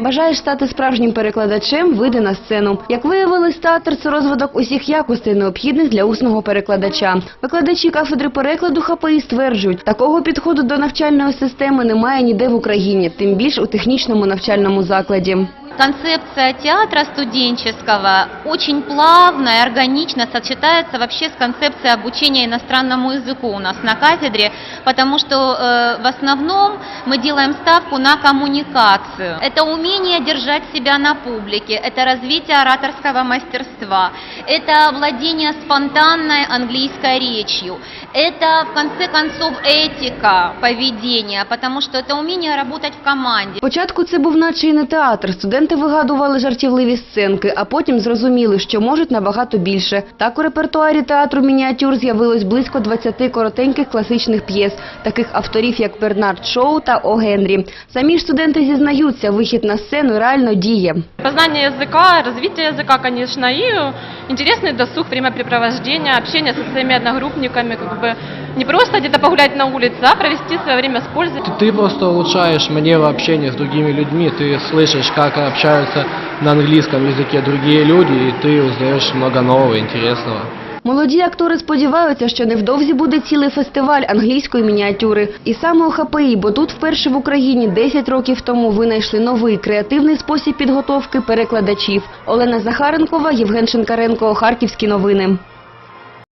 Бажаєш стати справжнім перекладачем, вийди на сцену. Як виявилось, театр – це розвиток усіх якостей, необхідних для усного перекладача. Викладачі кафедри перекладу ХПІ стверджують, такого підходу до навчальної системи немає ніде в Україні, тим більш у технічному навчальному закладі Концепция театра студенческого очень плавно и органично сочетается вообще с концепцией обучения иностранному языку у нас на кафедре, потому что э, в основном мы делаем ставку на коммуникацию. Это умение держать себя на публике, это развитие ораторского мастерства, это владение спонтанной английской речью, это в конце концов этика поведения, потому что это умение работать в команде. Спочатку це був наче і не театр. Студенти вигадували жартівливі сценки, а потім зрозуміли, що можуть набагато більше. Так у репертуарі театру мініатюр з'явилось близько 20 коротеньких класичних п'єс, таких авторів як Бернард Шоу та О. Генрі. Самі ж студенти зізнаються, вихід на сцену реально діє. Познание языка, развитие языка, конечно, и э, интересный досуг, времяпрепровождение, общение со своими одногруппниками, как бы не просто где-то погулять на улице, а провести свое время с пользой. Ты, ты просто улучшаешь манеру общения с другими людьми, ты слышишь, как общаются на английском языке другие люди, и ты узнаешь много нового, интересного. Молоді актори сподіваються, що невдовзі буде цілий фестиваль англійської мініатюри. І саме у ХПІ, бо тут вперше в Україні 10 років тому винайшли новий креативний спосіб підготовки перекладачів. Олена Захаренкова, Євген Шинкаренко, Харківські новини.